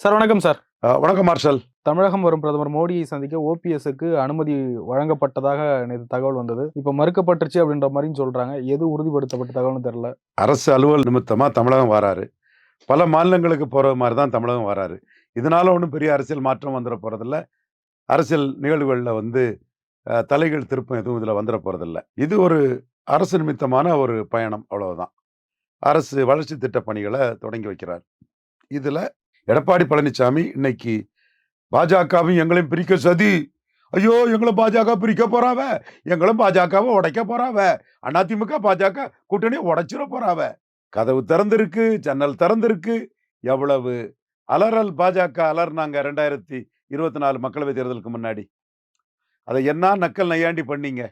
Sir வணக்கம் sir. வணக்கம் marshal. தமிழகம் வரும் பிரதமர் மோடியை சந்திக்க ஓபிஎஸ்க்கு அனுமதி வழங்கப்பட்டதாக நேற்று தகவல் வந்தது. இப்ப மறுக்கப்பட்டுருச்சு அப்படின்ற மாதிரியும் சொல்றாங்க. எது உறுதிப்படுத்தப்பட்ட தகவல்னு தெரியல. அரசு அலுவல் நிமித்தமா தமிழகம் வராரு. பல மாநிலங்களுக்கு போற மாதிரி தான் தமிழகம் வராரு. இதனால ஒன்றும் பெரிய அரசியல் மாற்றம் வந்துட போறதில்ல. அரசியல் நிகழ்வுகளில் வந்து தலைகள் திருப்பம் எதுவும் இதில் வந்துட போறதில்ல. இது ஒரு அரசு நிமித்தமான ஒரு பயணம் அவ்வளவுதான். அரசு வளர்ச்சி திட்ட பணிகளை தொடங்கி வைக்கிறார். இதுல எடப்பாடி பழனிசாமி இன்னைக்கு பாஜகவும் எங்களையும் பிரிக்க சதி. ஐயோ எங்களை பாஜக பிரிக்க போறாவ? எங்களும் பாஜகவை உடைக்க போறாவ? அதிமுக பாஜக கூட்டணி உடைச்சிட போறாவ? கதவு திறந்திருக்கு ஜன்னல் திறந்திருக்கு. எவ்வளவு அலறல் பாஜக அலர்னாங்க ரெண்டாயிரத்தி இருபத்தி நாலு மக்களவை தேர்தலுக்கு முன்னாடி. அதை என்ன நக்கல் நையாண்டி பண்ணீங்க?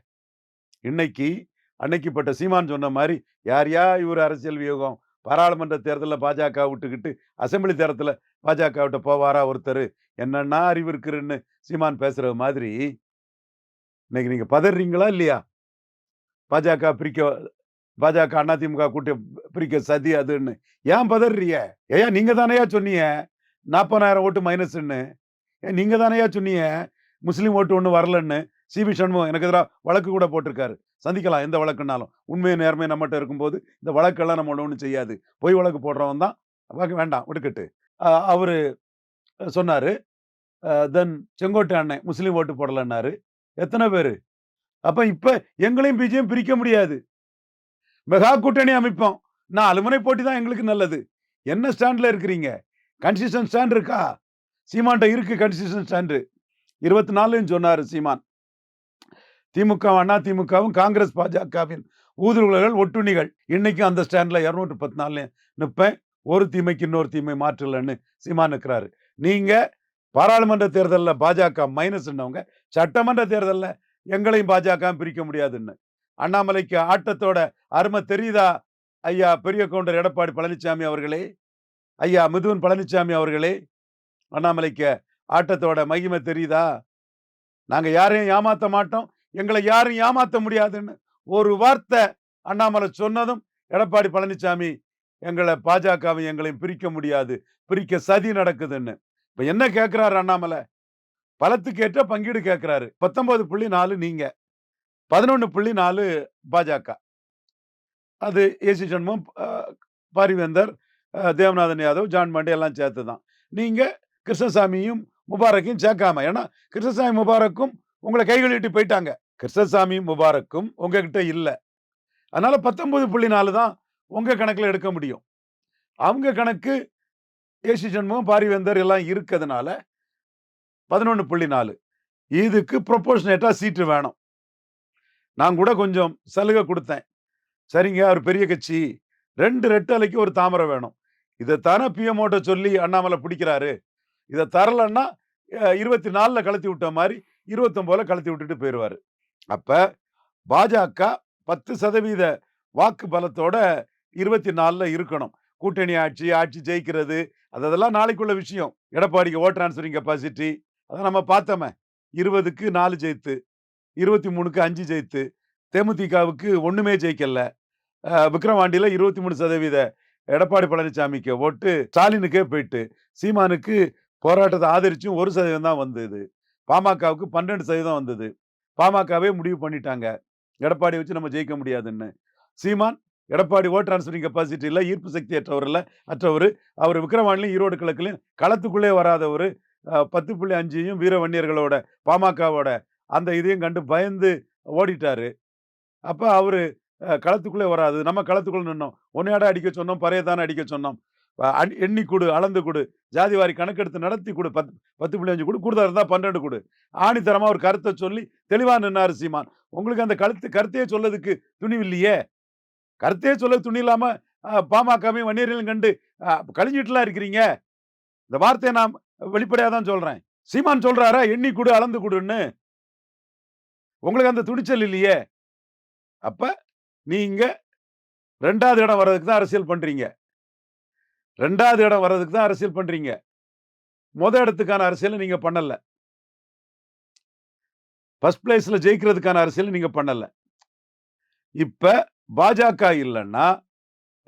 இன்னைக்கு அன்னைக்குப்பட்ட சீமான் சொன்ன மாதிரி யார் யா இவர் அரசியல் வியூகம்? பாராளுமன்ற தேர்தலில் பாஜக விட்டுக்கிட்டு அசெம்பிளி தேர்தலில் பாஜக விட்ட போவாரா ஒருத்தர்? என்னென்னா அறிவு இருக்குன்னு சீமான் பேசுகிற மாதிரி. இன்னைக்கு நீங்கள் பதறீங்களா இல்லையா? பாஜக பிரிக்க பாஜக அதிமுக கூட்டி பிரிக்க சதி அதுன்னு. ஏன் பதறிய ஏயா நீங்கள் தானையா சொன்னீங்க? நாற்பதாயிரம் ஓட்டு மைனஸ்ன்னு ஏன் நீங்க தானையா சொன்னீங்க? முஸ்லீம் ஓட்டு ஒன்று வரலன்னு. சிபி சண்முகம் எனக்கு எதிராக வழக்கு கூட போட்டிருக்காரு. சந்திக்கலாம் எந்த வழக்குனாலும். உண்மையை நேர்மை நம்மகிட்ட இருக்கும்போது இந்த வழக்கெல்லாம் நம்ம ஒன்றும் செய்யாது. பொய் வழக்கு போடுறவன் தான். வழக்கு வேண்டாம் விடுக்கட்டு அவர் சொன்னார் தென் செங்கோட்டை அண்ணன் முஸ்லீம் ஓட்டு போடலைன்னாரு. எத்தனை பேர்? அப்போ இப்போ எங்களையும் பிஜேயும் பிரிக்க முடியாது. மெகா கூட்டணி அமைப்போம். நான் அலுமனை போட்டி தான் எங்களுக்கு நல்லது. என்ன ஸ்டாண்டில் இருக்கிறீங்க? கன்சிஸ்டன் ஸ்டாண்ட் இருக்கா? சீமான்ட்ட இருக்கு கன்சிஸ்டன் ஸ்டாண்டு. இருபத்தி நாலுன்னு சொன்னார் சீமான். திமுக அண்ணா திமுகவும் காங்கிரஸ் பாஜகவின் ஊதுருவல்கள் ஒட்டுணிகள் இன்னைக்கும் அந்த ஸ்டாண்ட்ல இரநூற்றி பத்து நாள்ல நிற்பேன் ஒரு தீமைக்கு இன்னொரு தீமை மாற்றலன்னு சீமா நிற்கிறாரு நீங்க பாராளுமன்ற தேர்தலில் பாஜக மைனஸ்ன்னவங்க சட்டமன்ற தேர்தலில் எங்களையும் பாஜக பிரிக்க முடியாதுன்னு. அண்ணாமலைக்கு ஆட்டத்தோட அருமை தெரியுதா? ஐயா பெரிய கவுண்டர் எடப்பாடி பழனிசாமி அவர்களே. ஐயா மிதுவன் பழனிசாமி அவர்களே. அண்ணாமலைக்கு ஆட்டத்தோட மகிமை தெரியுதா? நாங்க யாரையும் ஏமாத்த மாட்டோம். எங்களை யாரும் ஏமாத்த முடியாதுன்னு ஒரு வார்த்தை அண்ணாமலை சொன்னதும் எடப்பாடி பழனிசாமி எங்களை பாஜகவை எங்களையும் பிரிக்க முடியாது பிரிக்க சதி நடக்குதுன்னு. இப்போ என்ன கேட்குறாரு அண்ணாமலை? பலத்துக்கேற்ற பங்கீடு கேட்குறாரு பத்தொன்பது புள்ளி நாலு நீங்கள் பதினொன்று புள்ளி நாலு பாஜக. அது ஏசி சண்முகம் பாரிவேந்தர் தேவநாதன் யாதவ் ஜான் பாண்டே எல்லாம் சேர்த்து தான் நீங்கள் கிருஷ்ணசாமியும் முபாரக்கையும் சேர்க்காம ஏன்னா கிருஷ்ணசாமி முபாரக்கும் உங்களை கைகளிட்டு போயிட்டாங்க. கிருஷ்ணசாமி முபாரக்கும் உங்ககிட்ட இல்லை. அதனால பத்தொன்பது புள்ளி நாலு தான் உங்க கணக்குல எடுக்க முடியும். அவங்க கணக்கு ஏசி சண்முகம் பாரிவேந்தர் எல்லாம் இருக்கிறதுனால பதினொன்று புள்ளி நாலு. இதுக்கு ப்ரொபோஷனேட்டாக சீட்டு வேணும். நான் கூட கொஞ்சம் சலுகை கொடுத்தேன். சரிங்க அவர் பெரிய கட்சி. ரெண்டு ரெட்டலைக்கு ஒரு தாமரை வேணும். இதை தானே பிஎம்ஓட்ட சொல்லி அண்ணாமலை பிடிக்கிறாரு. இதை தரலன்னா இருபத்தி நாலில் கலத்தி விட்ட மாதிரி இருபத்தொம்போதுல கலத்தி விட்டுட்டு போயிடுவார் அப்போ பாஜக பத்து சதவீத வாக்கு பலத்தோட இருபத்தி நாலில் இருக்கணும். கூட்டணி ஆட்சி ஆட்சி ஜெயிக்கிறது அது அதெல்லாம் நாளைக்குள்ள விஷயம். எடப்பாடிக்கு ஓட் டிரான்ஸ்ஃபரிங் கெப்பாசிட்டி அதை நம்ம பார்த்தோமே. இருபதுக்கு நாலு ஜெயித்து இருபத்தி மூணுக்கு அஞ்சு ஜெயித்து தேமுதிகவுக்கு ஒன்றுமே ஜெயிக்கல. விக்ரவாண்டியில் இருபத்தி மூணு சதவீத எடப்பாடி பழனிசாமிக்கு ஓட்டு ஸ்டாலினுக்கே போயிட்டு சீமானுக்கு போராட்டத்தை ஆதரிச்சும் ஒரு சதவீதம் தான் வந்தது. பாமகவுக்கு பன்னெண்டு சதவீதம் வந்தது. பாமகவே முடிவு பண்ணிட்டாங்க. எடப்பாடி வச்சு நம்ம ஜெயிக்க முடியாதுன்னு. Seeman Edappadi vote transferring capacity இல்லை ஈர்ப்பு சக்தி அற்றவர் இல்லை அற்றவர். அவர் விக்கிரவாண்டிலையும் ஈரோடு கிழக்குலையும் களத்துக்குள்ளே வராதவர். பத்து புள்ளி அஞ்சையும் வீரவன்னியர்களோட பாமகவோட அந்த இதையும் கண்டு பயந்து ஓடிட்டாரு. அப்போ அவர் களத்துக்குள்ளே வராது. நம்ம களத்துக்குள்ளே நின்னோம். ஒன்னையாட அடிக்க சொன்னோம் பறையதானே அடிக்க சொன்னோம். எண்ணி கொடு அளந்து கொடு ஜாதிவாரி கணக்கெடுத்து நடத்தி கொடு பத்து பத்து புள்ளி அஞ்சு கொடு கூடுதல் இருந்தால் பன்னெண்டு கொடு. ஆணித்தரமா ஒரு கருத்தை சொல்லி தெளிவாக நின்னாரு சீமான். உங்களுக்கு அந்த கருத்து கருத்தையே சொல்லதுக்கு துணிவில்லையே? கருத்தையே சொல்ல துணி இல்லாம பாமகவையும் வன்னியரையும் கண்டு கழிஞ்சிட்டுலாம் இருக்கிறீங்க? இந்த வார்த்தையை நான் வெளிப்படையாக தான் சொல்றேன். சீமான் சொல்றாரா? எண்ணி கொடு அளந்து கொடுன்னு. உங்களுக்கு அந்த துணிச்சல் இல்லையே? அப்ப நீங்க ரெண்டாவது இடம் வர்றதுக்கு தான் அரசியல் பண்றீங்க. ரெண்டாவது இடம் வர்றதுக்கு தான் அரசியல் பண்ணுறீங்க முத இடத்துக்கான அரசியலை நீங்கள் பண்ணலை. ஃபஸ்ட் பிளேஸில் ஜெயிக்கிறதுக்கான அரசியலை நீங்கள் பண்ணலை. இப்போ பாஜக இல்லைன்னா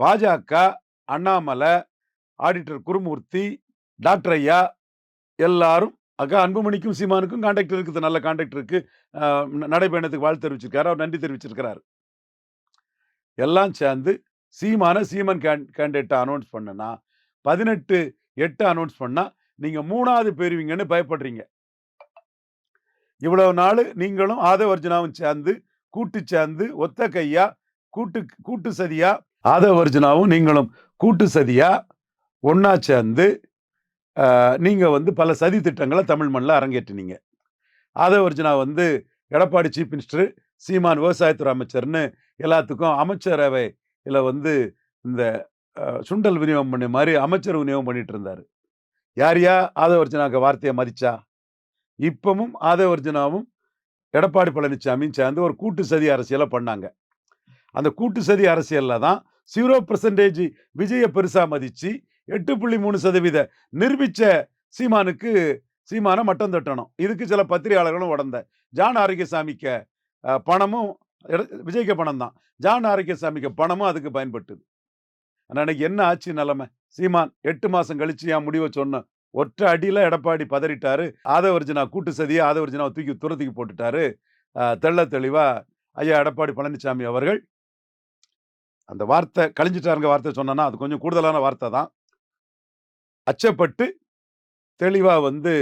பாஜக அண்ணாமலை ஆடிட்டர் குருமூர்த்தி டாக்டர் ஐயா எல்லாரும் அக்கா அன்புமணிக்கும் சீமானுக்கும் கான்டாக்ட் இருக்குது. நல்ல கான்டாக்ட் இருக்கு. நடைபயணத்துக்கு வாழ்த்து தெரிவிச்சிருக்காரு. அவர் நன்றி தெரிவிச்சிருக்கிறார். எல்லாம் சேர்ந்து சீமான சீமன் கேண்டிடேட்டை அனௌன்ஸ் பண்ணனா பதினெட்டு எட்டு அனௌன்ஸ் பண்ணா நீங்க மூணாவது பெறுவீங்கன்னு பயப்படுறீங்க. இவ்வளவு நாள் நீங்களும் ஆதவர்ஜுனாவும் சேர்ந்து கூட்டு சேர்ந்து ஒத்த கையா கூட்டு கூட்டு சதியா ஆதவர்ஜுனாவும் நீங்களும் கூட்டு சதியா ஒன்றா சேர்ந்து நீங்கள் வந்து பல சதி திட்டங்களை தமிழ் மண்ணில் அரங்கேற்றினீங்க. ஆதவர்ஜுனா வந்து எடப்பாடி சீஃப் மினிஸ்டர் சீமான் விவசாயத்துறை அமைச்சர்னு எல்லாத்துக்கும் அமைச்சரவை இல்லை வந்து இந்த சுண்டல் விநியோகம் பண்ணி மாதிரி அமைச்சர் விநியோகம் பண்ணிட்டு இருந்தார். யார் யா? ஆதவர்ஜுனாக்கு வார்த்தையை மதிச்சா? இப்பவும் ஆதவர்ஜனாவும் எடப்பாடி பழனிசாமியும் சேர்ந்து ஒரு கூட்டு சதி அரசியலை பண்ணாங்க. அந்த கூட்டு சதி அரசியலில் தான் ஜீரோ பர்சன்டேஜ் விஜயை பெருசாக மதித்து எட்டு புள்ளி மூணு சதவீத நிரூபித்த சீமானுக்கு சீமானை மட்டம் தட்டணும். இதுக்கு சில பத்திரிகையாளர்களும் உடந்த. ஜான் ஆரோக்கியசாமிக்கு பணமும் விஜய்க்கு பணம் தான் ஜான் ஆரோக்கியசாமிக்கு பணமும் அதுக்கு பயன்பட்டுது. ஆனா அன்னைக்கு என்ன ஆச்சு நிலைமை? சீமான் எட்டு மாதம் கழிச்சு என் முடிவை சொன்னேன் ஒற்றை அடியில் எடப்பாடி பதறிட்டாரு. ஆதவர்ஜினா கூட்டு சதியை ஆதவர்ஜினாவை தூக்கி துரத்துக்கு போட்டுட்டாரு. தெள்ள தெளிவா ஐயா எடப்பாடி பழனிசாமி அவர்கள். அந்த வார்த்தை கழிஞ்சிட்டாருங்க வார்த்தை சொன்னா அது கொஞ்சம் கூடுதலான வார்த்தை தான். அச்சப்பட்டு தெளிவாக வந்து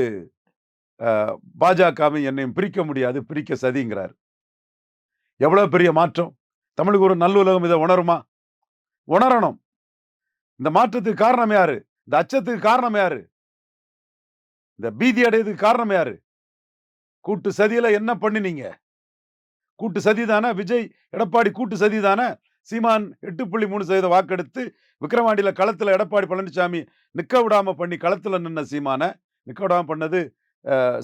பாஜகவும் என்னையும் பிரிக்க முடியாது பிரிக்க சதிங்கிறார். எவ்வளோ பெரிய மாற்றம்? தமிழுக்கு ஒரு நல்லுலகம் இதை உணருமா? உணரணும். இந்த மாற்றத்துக்கு காரணம் யாரு? இந்த அச்சத்துக்கு காரணம் யாரு? இந்த பீதி அடையதுக்கு காரணம் யாரு? கூட்டு சதியில என்ன பண்ணினீங்க? கூட்டு சதி தானே விஜய் எடப்பாடி கூட்டு சதி தானே சீமான் எட்டு புள்ளி மூணு சதவீத வாக்கெடுத்து விக்ரவாண்டியில் களத்தில் எடப்பாடி பழனிசாமி நிற்க விடாம பண்ணி களத்தில் நின்ன சீமானை நிற்க விடாமல் பண்ணது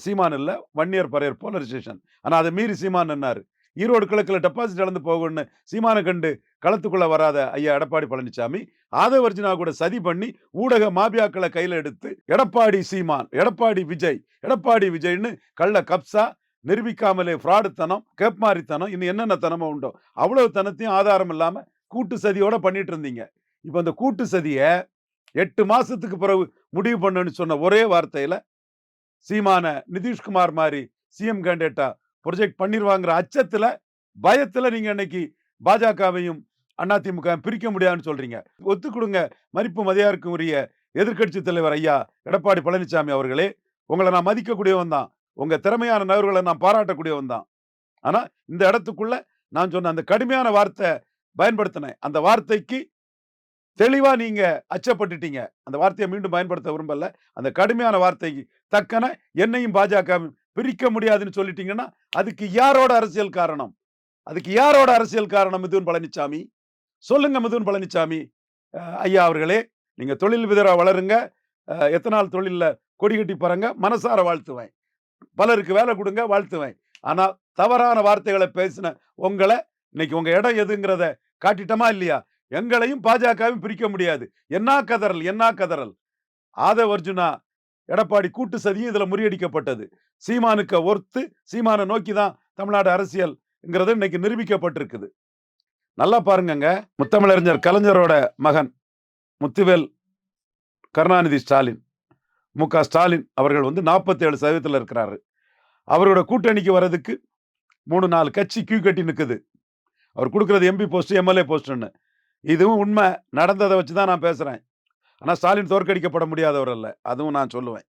சீமான் இல்லை வன்னியர் பரையர் போலரைசேஷன் ஆனால் அதை மீறி சீமான் நின்னார். ஈரோடு கிழக்கில் டெபாசிட் இழந்து போகணும்னு சீமானை கண்டு களத்துக்குள்ள வராத ஐயா எடப்பாடி பழனிசாமி ஆதவர்ஜினா கூட சதி பண்ணி ஊடக மாபியாக்களை கையில் எடுத்து எடப்பாடி சீமான் எடப்பாடி விஜய் எடப்பாடி விஜய்னு கள்ள கப்சா நிரூபிக்காமலே ஃப்ராடுத்தனம் கேப்மாரித்தனம் இன்னும் என்னென்ன தனமோ உண்டோ அவ்வளவு தனத்தையும் ஆதாரம் இல்லாமல் கூட்டு சதியோட பண்ணிட்டு இருந்தீங்க. இப்போ அந்த கூட்டு சதியை எட்டு மாதத்துக்கு பிறகு முடிவு பண்ணுன்னு சொன்ன ஒரே வார்த்தையில் சீமான நிதிஷ்குமார் மாதிரி சிஎம் கேண்டேட்டா ப்ரொஜெக்ட் பண்ணிடுவாங்கிற அச்சத்தில் பயத்தில் நீங்கள் இன்னைக்கு பாஜகவையும் அதிமுக பிரிக்க முடியாதுன்னு சொல்கிறீங்க ஒத்து கொடுங்க மதிப்பு மதியாருக்கு உரிய எதிர்க்கட்சி தலைவர் ஐயா எடப்பாடி பழனிசாமி அவர்களே உங்களை நான் மதிக்கக்கூடியவன் தான். உங்கள் திறமையான நபர்களை நான் பாராட்டக்கூடியவன் தான். ஆனால் இந்த இடத்துக்குள்ள நான் சொன்ன அந்த கடுமையான வார்த்தை பயன்படுத்தினேன். அந்த வார்த்தைக்கு தெளிவாக நீங்கள் அச்சப்பட்டுட்டீங்க. அந்த வார்த்தையை மீண்டும் பயன்படுத்த விரும்பல. அந்த கடுமையான வார்த்தைக்கு தக்கன என்னையும் பாஜகவும் பிரிக்க முடியாதுன்னு சொல்லிட்டீங்கன்னா அதுக்கு யாரோட அரசியல் காரணம்? அதுக்கு யாரோட அரசியல் காரணம் மிதுன் பழனிசாமி சொல்லுங்க மிதுன் பழனிசாமி ஐயா அவர்களே நீங்க தொழில் விதரா வளருங்க. எத்தனால் தொழிலில் கொடி கட்டி பாருங்க மனசார வாழ்த்துவேன். பலருக்கு வேலை கொடுங்க வாழ்த்துவேன். ஆனால் தவறான வார்த்தைகளை பேசின உங்களை இன்னைக்கு உங்க இடம் எதுங்கிறத காட்டிட்டோமா இல்லையா? எங்களையும் பாஜகவும் பிரிக்க முடியாது. என்ன கதறல் என்ன கதறல்? ஆதவ அர்ஜுனா எடப்பாடி கூட்டு சதியும் இதில் முறியடிக்கப்பட்டது. சீமானுக்கு ஒர்த்து சீமானை நோக்கி தான் தமிழ்நாடு அரசியல்ங்கிறது இன்னைக்கு நிரூபிக்கப்பட்டிருக்குது. நல்லா பாருங்கங்க முத்தமிழறிஞர் கலைஞரோட மகன் முத்துவேல் கருணாநிதி ஸ்டாலின். மு. க. ஸ்டாலின் அவர்கள் வந்து நாற்பத்தி ஏழு சதவீதத்தில் இருக்கிறாரு. அவரோட கூட்டணிக்கு வர்றதுக்கு மூணு நாலு கட்சி கியூ கட்டி நிற்குது அவர் கொடுக்குறது எம்பி போஸ்ட்டு எம்எல்ஏ போஸ்ட்னு இதுவும் உண்மை நடந்ததை வச்சு தான் நான் பேசுகிறேன் ஆனால் ஸ்டாலின் தோற்கடிக்கப்பட முடியாதவர் அல்ல அதுவும் நான் சொல்லுவேன்.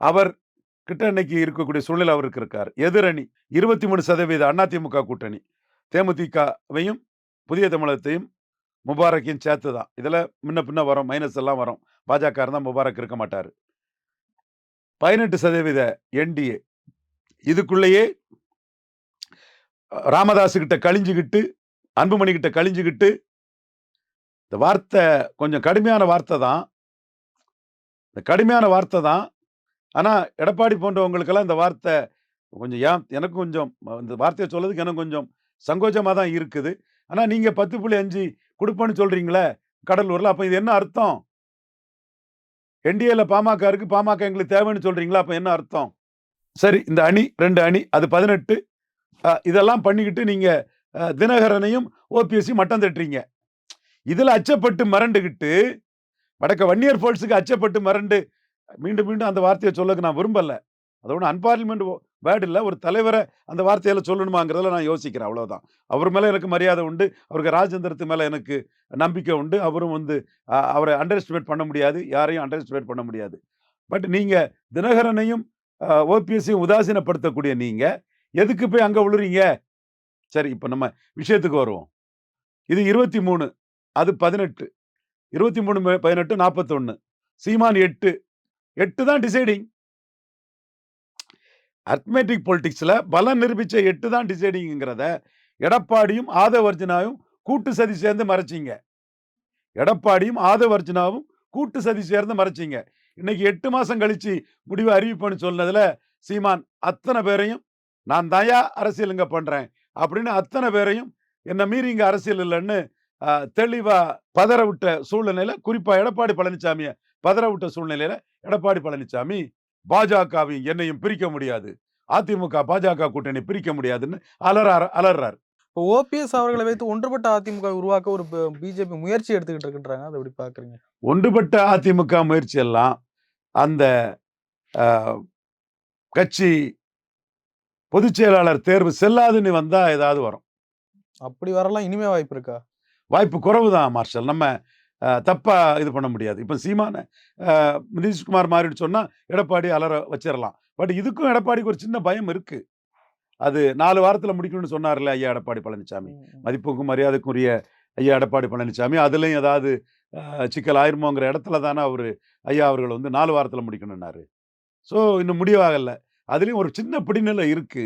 அவர் கிட்ட இன்னைக்கு இருக்கக்கூடிய சூழ்நிலை அவருக்கு இருக்கார். எதிரணி இருபத்தி மூணு சதவீத அதிமுக கூட்டணி. தேமுதிகவையும் புதிய தமிழகத்தையும் முபாரக்கையும் சேர்த்து தான். இதில் முன்ன பின்ன வரும் மைனஸ் எல்லாம் வரும். பாஜக இருந்தால் முபாரக் இருக்க மாட்டார். பதினெட்டு சதவீத என்டிஏ. இதுக்குள்ளேயே அஹ், ராமதாஸ் கிட்ட கழிஞ்சுக்கிட்டு அன்புமணி கிட்ட கழிஞ்சுக்கிட்டு இந்த வார்த்தை கொஞ்சம் கடுமையான வார்த்தை தான். இந்த கடுமையான வார்த்தை தான் ஆனால் எடப்பாடி போன்றவங்களுக்கெல்லாம் இந்த வார்த்தை கொஞ்சம் ஏன் எனக்கு கொஞ்சம் இந்த வார்த்தையை சொல்றதுக்கு எனக்கு கொஞ்சம் சங்கோஜமாக தான் இருக்குது. ஆனால் நீங்கள் பத்து புள்ளி அஞ்சு கொடுப்பேன்னு சொல்கிறீங்களே கடலூரில் அப்போ இது என்ன அர்த்தம்? என்டிஏல பாமக இருக்கு பாமக எங்களுக்கு தேவைன்னு சொல்றீங்களா அப்போ என்ன அர்த்தம்? சரி இந்த அணி ரெண்டு அணி அது பதினெட்டு. இதெல்லாம் பண்ணிக்கிட்டு நீங்க தினகரனையும் ஓபிஎஸ்சி மட்டம் தட்டுறீங்க. இதுல அச்சப்பட்டு மிரண்டுகிட்டு வடக்க வன்னியர் ஃபால்ஸுக்கு அச்சப்பட்டு மிரண்டு மீண்டும் மீண்டும் அந்த வார்த்தையை சொல்லக்கு நான் விரும்பல. அது ஒன்று அன்பார்லிமெண்ட் வேர்டு இல்லை ஒரு தலைவரை அந்த வார்த்தையில சொல்லணுமாங்கிறதுல நான் யோசிக்கிறேன் அவ்வளோதான் அவர் மேலே எனக்கு மரியாதை உண்டு அவருக்கு ராஜேந்திரத்து மேலே எனக்கு நம்பிக்கை உண்டு அவரும் வந்து அவரை அண்டர் எஸ்டிமேட் பண்ண முடியாது யாரையும் அண்டர் எஸ்டிமேட் பண்ண முடியாது. பட் நீங்கள் தினகரனையும் ஓபிஎஸ்ஸையும் உதாசீனப்படுத்தக்கூடிய நீங்கள் எதுக்கு போய் அங்கே விழுறீங்க சரி இப்போ நம்ம விஷயத்துக்கு வருவோம். இது இருபத்தி மூணு அது பதினெட்டு. இருபத்தி மூணு பதினெட்டு நாற்பத்தொன்று சீமான் எட்டு. எட்டு தான் டிசைடிங் அர்த்மேட்டிக் பொலிட்டிக்ஸில் பலம் நிரூபித்த எட்டு தான் டிசைடிங்கிறத எடப்பாடியும் ஆதவர்ஜனாவும் கூட்டு சதி சேர்ந்து மறைச்சிங்க. எடப்பாடியும் ஆதவர்ஜனாவும் கூட்டு சதி சேர்ந்து மறைச்சிங்க. இன்னைக்கு எட்டு மாதம் கழித்து முடிவு அறிவிப்பேன்னு சொன்னதில் சீமான் அத்தனை பேரையும் நான் தயா அரசியல் பண்ணுறேன் அப்படின்னு அத்தனை பேரையும் என்னை மீறி இங்கே அரசியல் இல்லைன்னு தெளிவாக பதற விட்ட சூழ்நிலையில் குறிப்பாக எடப்பாடி பழனிசாமியை பதற விட்ட சூழ்நிலையில் எடப்பாடி பழனிசாமி பாஜகவையும் என்னையும் பிரிக்க முடியாது. அதிமுக பாஜக கூட்டணி பிரிக்க முடியாதுன்னு அலறாரு அலறாரு. இப்போ ஓபிஎஸ் அவர்களை வைத்து ஒன்றுபட்ட அதிமுக உருவாக்க ஒரு பிஜேபி முயற்சி எடுத்துக்கிட்டு இருக்குன்றாங்க. அதை எப்படி பாக்குறீங்க ஒன்றுபட்ட அதிமுக முயற்சி எல்லாம் அந்த கட்சி பொதுச் செயலாளர் தேர்வு செல்லாதுன்னு வந்தா ஏதாவது வரும். அப்படி வரலாம். இனிமே வாய்ப்பு இருக்கா? வாய்ப்பு குறைவு தான் மார்ஷல். நம்ம அஹ், தப்பா இது பண்ண முடியாது. இப்போ சீமான நிதிஷ்குமார் மாறிட்டு சொன்னா எடப்பாடி அலற வச்சிடலாம் பட் இதுக்கும் எடப்பாடிக்கு ஒரு சின்ன பயம் இருக்கு. அது நாலு வாரத்துல முடிக்கணும்னு சொன்னார்ல ஐயா எடப்பாடி பழனிசாமி. மதிப்புக்கும் மரியாதைக்குரிய ஐயா எடப்பாடி பழனிசாமி அதுலயும் ஏதாவது சிக்கல் ஆயிருமோங்கிற இடத்துல தானே அவரு ஐயா அவர்கள் வந்து நாலு வாரத்துல முடிக்கணும்னாரு. ஸோ இன்னும் முடிவாகல. அதுலயும் ஒரு சின்ன பிடிநிலை இருக்கு.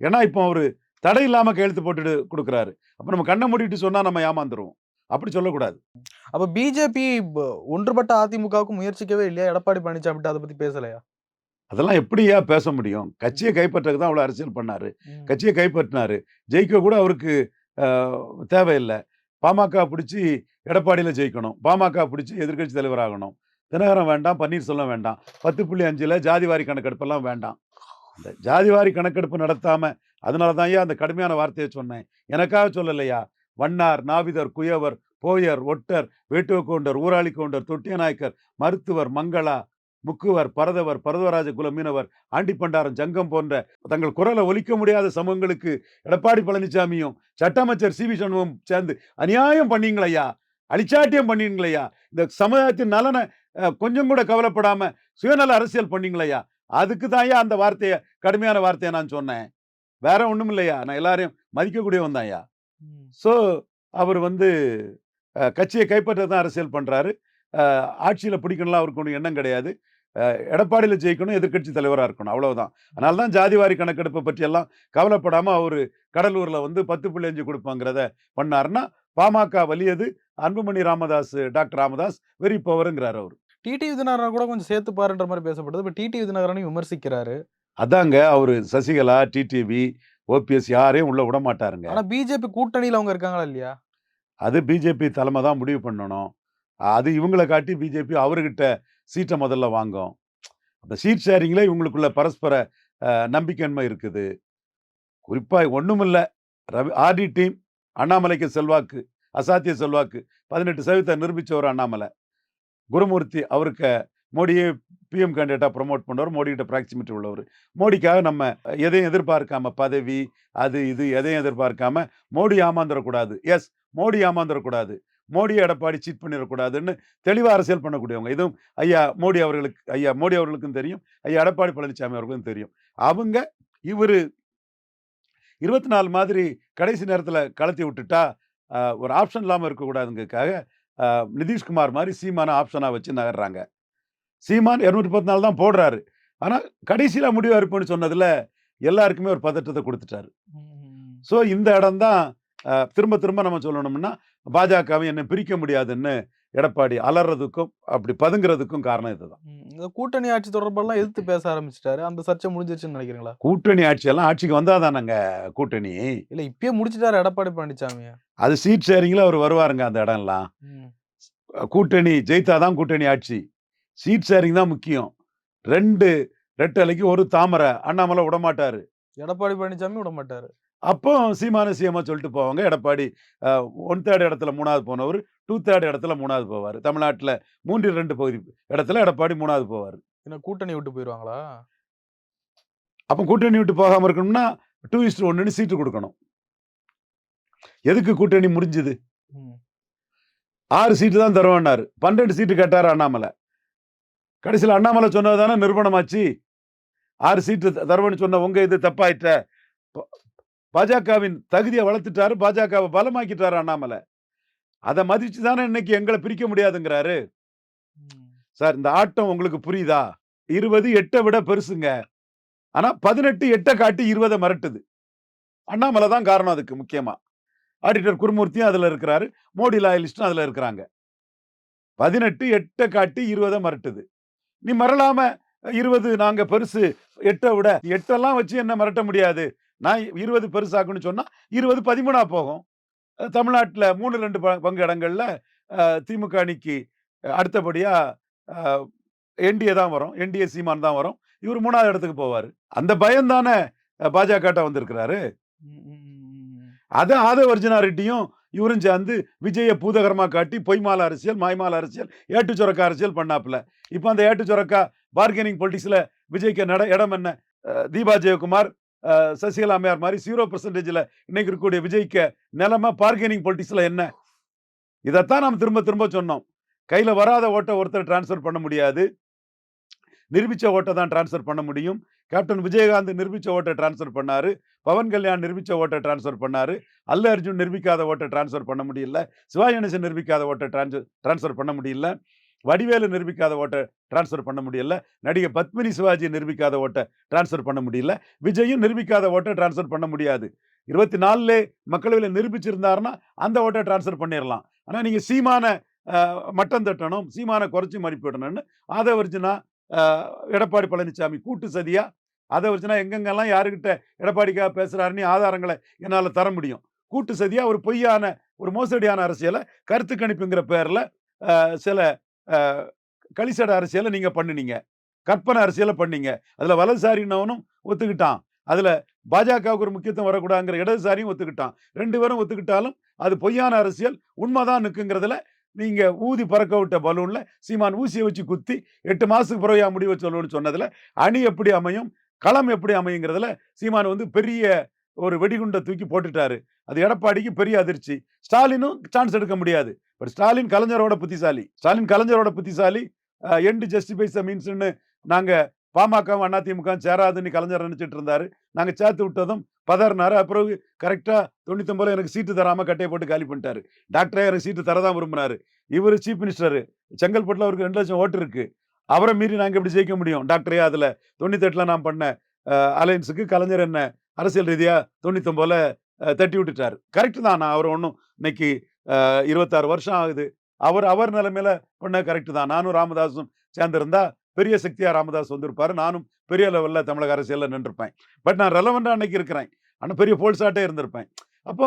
ஏன்னா இப்போ அவரு தடை இல்லாம கையெழுத்து போட்டுட்டு கொடுக்குறாரு. அப்ப நம்ம கண்ணை மூடிட்டு சொன்னா நம்ம ஏமாந்துருவோம். அப்படி சொல்லக்கூடாது. அப்ப பிஜேபி ஒன்றுபட்ட அதிமுகவுக்கு முயற்சிக்கவே இல்லையா? எடப்பாடி பழனிசாமி அதை பத்தி பேசலையா? அதெல்லாம் எப்படியா பேச முடியும்? கட்சியை கைப்பற்றக்கு தான் அவ்வளோ அரசியல் பண்ணாரு. கட்சியை கைப்பற்றினாரு. ஜெயிக்க கூட அவருக்கு தேவையில்லை. பாமக பிடிச்சி எடப்பாடியில் ஜெயிக்கணும். பாமக பிடிச்சி எதிர்க்கட்சி தலைவர் ஆகணும். தினகரன் வேண்டாம் பன்னீர்செல்வம் வேண்டாம். பத்து புள்ளி அஞ்சில் ஜாதிவாரி கணக்கெடுப்பெல்லாம் வேண்டாம். இந்த ஜாதிவாரி கணக்கெடுப்பு நடத்தாம அதனால தான் ஐயா அந்த கடுமையான வார்த்தையை சொன்னேன். எனக்காக சொல்லலையா? வண்ணார் நாவிதர் குயவர் போயர் ஒட்டர் வேட்டுவக்கோண்டர் ஊராளி கவுண்டர் தொட்டியநாயக்கர் மருத்துவர் மங்களா முக்குவர் பரதவர் பரதவராஜ குல மீனவர் ஆண்டிப்பண்டாரம் ஜங்கம் போன்ற தங்கள் குரலை ஒலிக்க முடியாத சமூகங்களுக்கு எடப்பாடி பழனிசாமியும் சட்ட அமைச்சர் சி வி சண்முகம் சேர்ந்து அநியாயம் பண்ணீங்களையா? அழிச்சாட்டியம் பண்ணீங்களையா? இந்த சமுதாயத்தின் நலனை கொஞ்சம் கூட கவலைப்படாம சுயநல அரசியல் பண்ணீங்களையா? அதுக்கு தான்யா அந்த வார்த்தையை கடுமையான வார்த்தையை நான் சொன்னேன். வேற ஒன்றும் இல்லையா நான் எல்லாரையும் மதிக்கக்கூடியவன் தான்யா ம். ஸோ அவர் வந்து கட்சியை கைப்பற்ற தான் அரசியல் பண்றாரு. ஆட்சியில பிடிக்கணும்லாம் அவருக்கு ஒன்றும் எண்ணம் கிடையாது. எடப்பாடியில ஜெயிக்கணும் எதிர்க்கட்சி தலைவராக இருக்கணும் அவ்வளவுதான். அதனால தான் ஜாதிவாரி கணக்கெடுப்பை பற்றி எல்லாம் கவலைப்படாம அவர் கடலூர்ல வந்து பத்து புள்ளி அஞ்சு கொடுப்பாங்கிறத பண்ணாருன்னா பாமக வலியது அன்புமணி ராமதாஸ் டாக்டர் ராமதாஸ் வெறி பவருங்கிறார் அவர். டிடி விதிநகரன் கூட கொஞ்சம் சேர்த்து பாருன்ற மாதிரி பேசப்படுது. இப்ப டிடி விதிநகரனையும் விமர்சிக்கிறாரு. அதாங்க அவர் சசிகலா டிடிவி ஓபிஎஸ் யாரையும் உள்ள விட மாட்டாருங்க. ஆனா பிஜேபி கூட்டணியில அவங்க இருக்காங்களா இல்லையா? அது பிஜேபி தலைமை தான் முடிவு பண்ணணும். அது இவங்களை காட்டி பிஜேபி அவர்கிட்ட சீட்டை முதல்ல வாங்கும். அந்த சீட் ஷேரிங்ல இவங்களுக்குள்ள பரஸ்பர நம்பிக்கையின்மை இருக்குது. குறிப்பா ஒண்ணுமில்ல. ரவி ஆர்டி டீம் அண்ணாமலைக்கு செல்வாக்கு அசாத்திய செல்வாக்கு. பதினெட்டு சதவீதத்தை நிரூபிச்ச ஒரு அண்ணாமலை. குருமூர்த்தி அவருக்கு மோடியே பிஎம் கேண்டிடேட்டாக ப்ரொமோட் பண்ணவர் மோடிகிட்ட ப்ராக்சிமிட்டி உள்ளவர். மோடிக்காக நம்ம எதையும் எதிர்பார்க்காம பதவி அது இது எதையும் எதிர்பார்க்காம மோடி ஏமாந்துடக்கூடாது எஸ் மோடி ஏமாந்துடக்கூடாது மோடி எடப்பாடி சீட் பண்ணிடக்கூடாதுன்னு தெளிவாக அரசியல் பண்ணக்கூடியவங்க. இதுவும் ஐயா மோடி அவர்களுக்கு ஐயா மோடி அவர்களுக்கும் தெரியும் ஐயா எடப்பாடி பழனிசாமி அவர்களுக்கும் தெரியும். அவங்க இவர் இருபத்தி நாலு மாதிரி கடைசி நேரத்தில் கலத்தி விட்டுட்டா ஒரு ஆப்ஷன் இல்லாமல் இருக்கக்கூடாதுங்கிறதுக்காக நிதிஷ்குமார் மாதிரி சீமான ஆப்ஷனாக வச்சு நகர்றாங்க. சீமான் இருநூற்றி பத்து நாள் தான் போடுறாரு. ஆனா கடைசியில முடிவு இருப்புன்னு சொன்னதுல எல்லாருக்குமே ஒரு பதட்டத்தை கொடுத்துட்டாரு. ஸோ இந்த இடம் தான் திரும்ப திரும்ப நம்ம சொல்லணும்னா பாஜகவை என்னை பிரிக்க முடியாதுன்னு எடப்பாடி அலறதுக்கும் அப்படி பதுங்கிறதுக்கும் காரணம் இதுதான். இந்த கூட்டணி ஆட்சி தொடர்பெல்லாம் எதிர்த்து பேச ஆரம்பிச்சிட்டாரு. அந்த சர்ச்சை முடிஞ்சிருச்சுன்னு நினைக்கிறீங்களா? கூட்டணி ஆட்சியெல்லாம் ஆட்சிக்கு வந்தாதானங்க கூட்டணி. இல்ல இப்பயே முடிச்சிட்டாரு எடப்பாடி பழனிசாமி அது சீட் ஷேரிங்ல அவர் வருவாருங்க அந்த இடம்லாம். ம். கூட்டணி ஜெயித்தாதான் கூட்டணி ஆட்சி. சீட் ஷேரிங் தான் முக்கியம். ரெண்டு ரெட்டலைக்கு ஒரு தாமரை அண்ணாமலை விட மாட்டாரு எடப்பாடி பழனிசாமி விட மாட்டாரு அப்போ சீமான சிஎம்மா சொல்லிட்டு போவாங்க. எடப்பாடி ஒன் தேர்ட் இடத்துல மூணாவது போனவர் டூ தேர்ட் இடத்துல மூணாவது போவார். தமிழ்நாட்டில் மூன்றில் ரெண்டு பகுதி இடத்துல எடப்பாடி மூணாவது போவார். என்ன கூட்டணி விட்டு போயிருவாங்களா? அப்போ கூட்டணி விட்டு போகாமல் இருக்கணும்னா டூ இஸ்ட் ஒன்றுன்னு சீட்டு கொடுக்கணும். எதுக்கு கூட்டணி முடிஞ்சுது. ஆறு சீட்டு தான் தருவேன்னாரு. பன்னெண்டு சீட்டு கேட்டார் அண்ணாமலை. கடைசியில் அண்ணாமலை சொன்னது தானே நிரூபணமாச்சு? ஆறு சீட்டு த- சொன்ன உங்க இது தப்பாயிட்ட பாஜகவின் தகுதியை வளர்த்துட்டாரு பாஜகவை பலமாக்கிட்டாரு அண்ணாமலை. அதை மதிச்சு தானே இன்னைக்கு எங்களை பிரிக்க முடியாதுங்கிறாரு. சார் இந்த ஆட்டம் உங்களுக்கு புரியுதா? இருபது எட்டை விட பெருசுங்க. ஆனா பதினெட்டு எட்டை காட்டி இருபதை மிரட்டுது. அண்ணாமலை தான் காரணம் அதுக்கு முக்கியமா. ஆடிட்டர் குருமூர்த்தியும் அதுல இருக்கிறாரு. மோடி லாயலிஸ்டும் அதுல இருக்கிறாங்க. பதினெட்டு எட்டை காட்டி இருபதை மிரட்டுது. நீ மறலாம இருபது நாங்க பெருசு எட்டை விட எட்டெல்லாம் வச்சு என்ன மிரட்ட முடியாது. நான் இருபது பெருசாக்குன்னு சொன்னா இருபது பதிமூணா போகும். தமிழ்நாட்டுல மூணு ரெண்டு ப- பங்கு இடங்கள்ல திமுக அணிக்கு அடுத்தபடியா என்டிஏ தான் வரும் என்டிஏ சீமான் தான் வரும். இவர் மூணாவது இடத்துக்கு போவார். அந்த பயம் தானே பாஜக வந்திருக்கிறாரு. அதை ஆதவ அர்ஜுனா ரெட்டியும் இவரும் சேர்ந்து விஜய பூதகரமாக காட்டி பொய்மால அரசியல் மாய்மால அரசியல் ஏட்டு சுரக்கா அரசியல் பண்ணாப்புல. இப்போ அந்த ஏட்டு சுரக்கா பார்கெனிங் பொலிட்டிக்ஸில் விஜய்க்கு நட இடம் என்ன? தீபா ஜெயக்குமார் சசிகலா அம்மையார் மாதிரி ஜீரோ பர்சன்டேஜில் இன்னைக்கு இருக்கக்கூடிய விஜய்க்கு நிலமை பார்கெனிங் பொலிட்டிக்ஸில் என்ன? இதைத்தான் நாம் திரும்ப திரும்ப சொன்னோம். கையில் வராத ஓட்டை ஒருத்தர் டிரான்ஸ்ஃபர் பண்ண முடியாது. நிரூபித்த ஓட்டை தான் டிரான்ஸ்ஃபர் பண்ண முடியும். கேப்டன் விஜயகாந்த் நிரூபித்த ஓட்டை டிரான்ஸ்ஃபர் பண்ணாரு. பவன் கல்யாண் நிரூபித்த ஓட்டை டிரான்ஸ்ஃபர் பண்ணார். அல்ல அர்ஜுன் நிரூபிக்காத ஓட்டை டிரான்ஸ்ஃபர் பண்ண முடியல. சிவாஜனேசன் நிரூபிக்காத ஓட்டை டிரான்ஸ்ஃபர் டிரான்ஸ்ஃபர் பண்ண முடியல. வடிவேலு நிரூபிக்காத ஓட்டை டிரான்ஸ்ஃபர் பண்ண முடியல. நடிகை பத்மினி சிவாஜி நிரூபிக்காத ஓட்டை டிரான்ஸ்ஃபர் பண்ண முடியல. விஜயும் நிரூபிக்காத ஓட்டை டிரான்ஸ்ஃபர் பண்ண முடியாது. இருபத்தி நாலுலே மக்களவையில் நிரூபிச்சிருந்தாருன்னா அந்த ஓட்டை டிரான்ஸ்ஃபர் பண்ணிடலாம் ஆனால் நீங்கள் சீமான மட்டம் தட்டணும் சீமான குறைச்சி மதிப்பிடணும்னு ஆதவர்ஜுனா எடப்பாடி பழனிசாமி கூட்டு சதியா? ஆதவர்ஜுனா எங்கெங்கெல்லாம் யாருக்கிட்ட எடப்பாடிக்காக பேசுகிறாருன்னு ஆதாரங்களை என்னால் தர முடியும். கூட்டு சதியாக ஒரு பொய்யான ஒரு மோசடியான அரசியலை கருத்து கணிப்புங்கிற பேரில் சில அஹ், களிசட அரசியலை நீங்கள் பண்ணுனீங்க. கற்பனை அரசியலை பண்ணீங்க. அதில் வலதுசாரினவனும் ஒத்துக்கிட்டான். அதில் பாஜகவுக்கு ஒரு முக்கியத்துவம் வரக்கூடாதுங்கிற இடதுசாரியும் ஒத்துக்கிட்டான். ரெண்டு பேரும் ஒத்துக்கிட்டாலும் அது பொய்யான அரசியல் உண்மைதான் நிற்குங்கிறதுல நீங்கள் ஊதி பறக்க விட்ட பலூனில் சீமான் ஊசியை வச்சு குத்தி எட்டு மாதத்துக்கு பிறகு முடிவை சொல்லணும்னு சொன்னதில்? அணி எப்படி அமையும்? களம் எப்படி அமையுங்கிறதுல சீமான் வந்து பெரிய ஒரு வெடிகுண்டை தூக்கி போட்டுட்டாரு. அது எடப்பாடிக்கு பெரிய அதிர்ச்சி. ஸ்டாலினும் சான்ஸ் எடுக்க முடியாது. பட் ஸ்டாலின் கலைஞரோட புத்திசாலி. ஸ்டாலின் கலைஞரோட புத்திசாலி எண்டு ஜஸ்டிஃபைஸ் மீன்ஸ்னு நாங்கள் பாமக அதிமுக சேராதுன்னு கலைஞர் நினச்சிட்டு இருந்தார். நாங்கள் சேர்த்து விட்டதும் பதறினார். அப்புறம் கரெக்டாக தொண்ணூத்தொம்பதில் எனக்கு சீட்டு தராமல் கட்டையை போட்டு காலி பண்ணிட்டாரு. டாக்டரே எனக்கு சீட்டு தரதான் விரும்பினாரு. இவர் சீஃப் மினிஸ்டர் செங்கல்பட்டில் அவருக்கு ரெண்டு லட்சம் ஓட்டு இருக்குது அவரை மீறி நாங்கள் எப்படி ஜெயிக்க முடியும்? டாக்டரே அதில் தொண்ணூத்தெட்டில் நான் பண்ண அலையன்ஸுக்கு கலைஞர் என்ன அரசியல் ரீதியாக தொண்ணூத்தொம்பதில் தட்டி விட்டுட்டார். கரெக்டு தான். நான் அவர் ஒன்றும் இன்னைக்கு இருபத்தாறு வருஷம் ஆகுது. அவர் அவர் நிலைமையில பண்ண கரெக்டு தான். நானும் ராமதாஸும் சேர்ந்திருந்தா பெரிய சக்தியா ராமதாஸ் வந்திருப்பார். நானும் பெரிய லெவலில் தமிழக அரசியலில் நின்றுருப்பேன் பட் நான் ரெலவெண்ட்டாக அன்னைக்கு இருக்கிறேன். ஆனால் பெரிய ஃபோல்ஸாட்டே இருந்திருப்பேன். அப்போ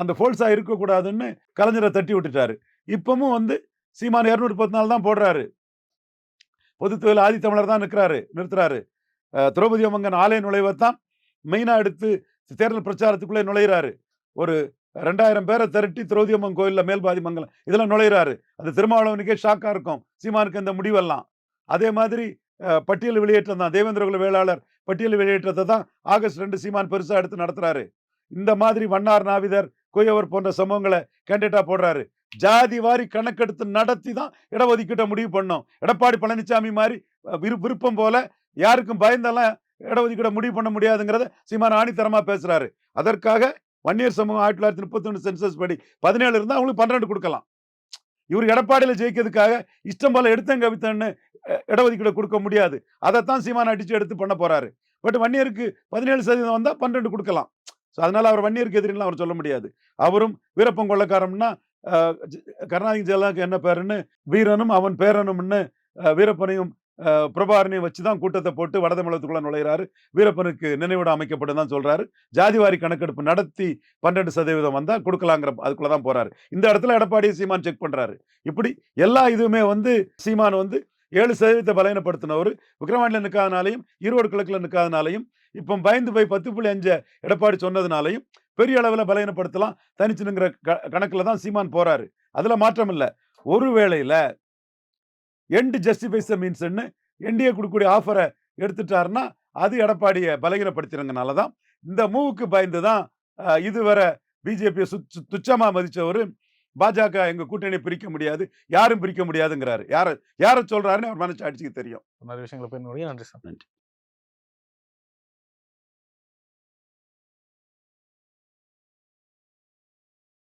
அந்த ஃபோல்ஸாக இருக்கக்கூடாதுன்னு கலைஞரை தட்டி விட்டுட்டாரு. இப்பவும் வந்து சீமான் இரநூறு பத்து நாள் தான் போடுறாரு. பொதுத்துறையில் ஆதி தமிழர் தான் நிற்கிறாரு நிறுத்துறாரு. திரௌபதி அம்மங்கன் ஆலய நுழைவைத்தான் மெயினாக எடுத்து தேர்தல் பிரச்சாரத்துக்குள்ளே நுழையிறாரு. ஒரு ரெண்டாயிரம் பேரை திரட்டி திரௌபதி அம்மன் கோயிலில் மேல்பாதி மங்கலம் இதெல்லாம் நுழையிறாரு. அது திருமாவளவனுக்கே ஷாக்காக இருக்கும். சீமானுக்கு இந்த முடிவெல்லாம். அதே மாதிரி பட்டியல் வெளியேற்றம் தான். தேவேந்திரகுல வேளாளர் பட்டியல் வெளியேற்றத்தை தான் ஆகஸ்ட் ரெண்டு சீமான் பெருசாக எடுத்து நடத்துறாரு. இந்த மாதிரி வண்ணார் நாவிதர் கொய்யவர் போன்ற சம்பவங்களை கேண்டிடேட்டா போடுறாரு. ஜாதி வாரி கணக்கெடுத்து நடத்தி தான் இடஒதுக்கீட்டை முடிவு பண்ணோம். எடப்பாடி பழனிசாமி மாதிரி விரு விருப்பம் போல யாருக்கும் பயந்தெல்லாம் இடஒதுக்கீட்டை முடிவு பண்ண முடியாதுங்கிறத சீமான் ஆணித்தரமாக பேசுகிறாரு அதற்காக வன்னியர் சமூகம் ஆயிரத்தி தொள்ளாயிரத்தி முப்பத்தி ஒன்று சென்சஸ் படி பதினேழு இருந்தால் அவங்களுக்கு பன்னெண்டு கொடுக்கலாம். இவர் எடப்பாடியில் ஜெயிக்கிறதுக்காக இஷ்டம் போல எடுத்தங்க கவித்தன்னு இடஒதுக்கீடு கொடுக்க முடியாது. அதைத்தான் சீமான் அடித்து எடுத்து பண்ண போறாரு. பட் வன்னியருக்கு பதினேழு சதவீதம் வந்தால் பன்னெண்டு கொடுக்கலாம். ஸோ அதனால் அவர் வன்னியருக்கு எதிரிலாம் அவர் சொல்ல முடியாது. அவரும் வீரப்பன் கொள்ளக்காரம்னா கருணாநிதி ஜெயலலிதாவுக்கு என்ன பேருன்னு வீரனும் அவன் பேரனும்னு வீரப்பனையும் அஹ், வச்சு தான் கூட்டத்தை போட்டு வடதமிழகத்துக்குள்ள நுழைகிறாரு வீரப்பனுக்கு நினைவிடம் அமைக்கப்படும் தான் சொல்றாரு. ஜாதிவாரி கணக்கெடுப்பு நடத்தி பன்னெண்டு சதவீதம் வந்தால் கொடுக்கலாங்கிற அதுக்குள்ள தான் போறாரு. இந்த இடத்துல எடப்பாடி சீமான் செக் பண்றாரு. இப்படி எல்லா இதுவுமே வந்து சீமான் வந்து ஏழு சதவீதத்தை பலவீனப்படுத்தினவர். விக்ரவாண்டியில் நிற்காதனாலையும் ஈரோடு கிழக்கில் நிற்காதனாலையும் இப்போ பயந்து போய் பத்து புள்ளி அஞ்சு எடப்பாடி சொன்னதுனாலையும் பெரிய அளவில் பலவீனப்படுத்தலாம். தனிச்சுனுங்கிற க கணக்கில் தான் சீமான் போறாரு. அதில் மாற்றம் இல்லை. ஒரு வேளையில் எண்டு ஜஸ்டிஃபைஸ் மீன்ஸ்ன்னு என்டிஏ கொடுக்கக்கூடிய ஆஃபரை எடுத்துட்டாருன்னா அது எடப்பாடியை பலகீனப்படுத்தினங்கனால தான் இந்த மூவுக்கு பயந்து தான் இதுவரை பிஜேபியை சுத் துச்சமா மதிச்சவர் பாஜக எங்க கூட்டணி பிரிக்க முடியாது யாரும் பிரிக்க முடியாதுங்கிறாரு. யார யாரை சொல்றாருன்னு அவர் மனசாட்சிக்கு தெரியும். நிறைய விஷயங்களை போய் நன்றி சார். நன்றி.